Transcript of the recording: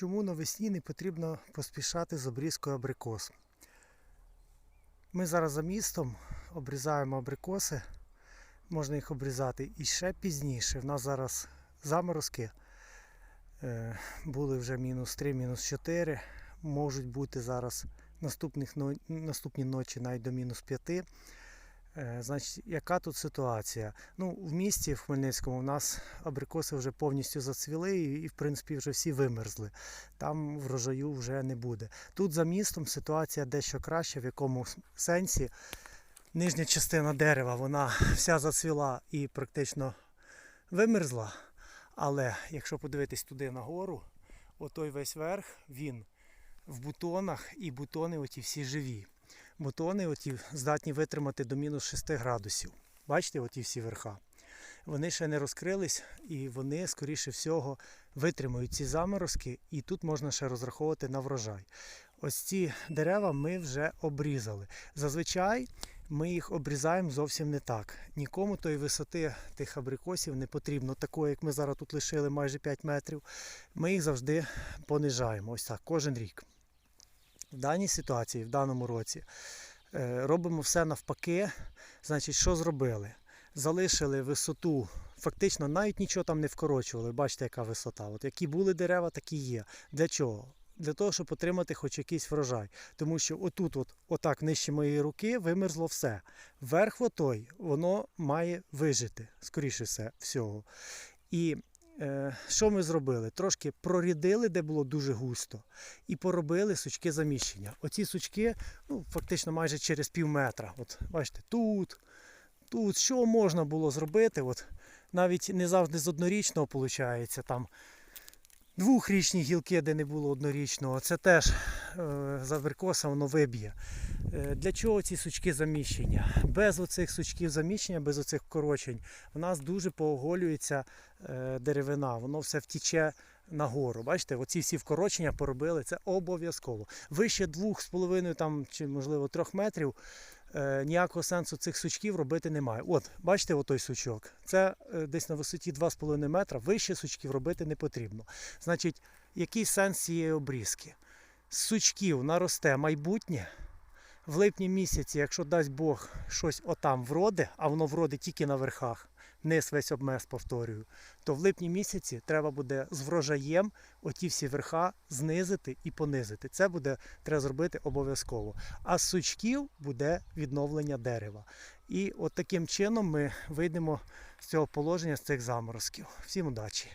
чому навесні не потрібно поспішати з обрізкою абрикос. Ми зараз за містом обрізаємо абрикоси, можна їх обрізати і ще пізніше. В нас зараз заморозки е, були вже мінус 3, мінус 4. Можуть бути зараз наступних, наступні ночі навіть до мінус 5. Е, Значить, яка тут ситуація? Ну, в місті в Хмельницькому у нас абрикоси вже повністю зацвіли і, в принципі вже всі вимерзли. Там врожаю вже не буде. Тут за містом ситуація дещо краща, в якому сенсі нижня частина дерева вона вся зацвіла і практично вимерзла. Але якщо подивитись туди нагору, отой весь верх, він в бутонах, і бутони оті всі живі. Бутони оті здатні витримати до мінус 6 градусів. Бачите, оті всі верха. Вони ще не розкрились і вони, скоріше всього, витримають ці заморозки, і тут можна ще розраховувати на врожай. Ось ці дерева ми вже обрізали. Зазвичай ми їх обрізаємо зовсім не так. Нікому тої висоти тих абрикосів не потрібно, такої, як ми зараз тут лишили майже 5 метрів. Ми їх завжди понижаємо. Ось так, кожен рік. В даній ситуації, в даному році, е, робимо все навпаки. Значить, що зробили? Залишили висоту, фактично навіть нічого там не вкорочували. Бачите, яка висота. От які були дерева, такі є. Для чого? Для того, щоб отримати хоч якийсь врожай. Тому що отут, от, отак нижче моєї руки, вимерзло все. Верх отой, воно має вижити, скоріше все, всього. І що ми зробили? Трошки прорідили, де було дуже густо, і поробили сучки заміщення. Оці сучки, ну, фактично майже через пів метра. От, бачите, тут, тут, що можна було зробити? От, навіть не завжди з однорічного виходить. Там двохрічні гілки, де не було однорічного, це теж е, за абрикоса воно виб'є. Е, Для чого ці сучки заміщення? Без оцих сучків заміщення, без оцих корочень, в нас дуже пооголюється е, деревина, воно все втіче нагору. Бачите, оці всі вкорочення поробили, це обов'язково. Вище 2,5 чи можливо 3 метрів ніякого сенсу цих сучків робити немає. От, бачите, отой сучок. Це е, десь на висоті 2,5 метра. Вище сучків робити не потрібно. Значить, який сенс цієї обрізки? З сучків наросте майбутнє. В липні місяці, якщо дасть Бог щось отам вроде, а воно вроде тільки на верхах, низ весь обмес повторюю, то в липні місяці треба буде з врожаєм оті всі верха знизити і понизити. Це буде треба зробити обов'язково. А з сучків буде відновлення дерева. І от таким чином ми вийдемо з цього положення, з цих заморозків. Всім удачі!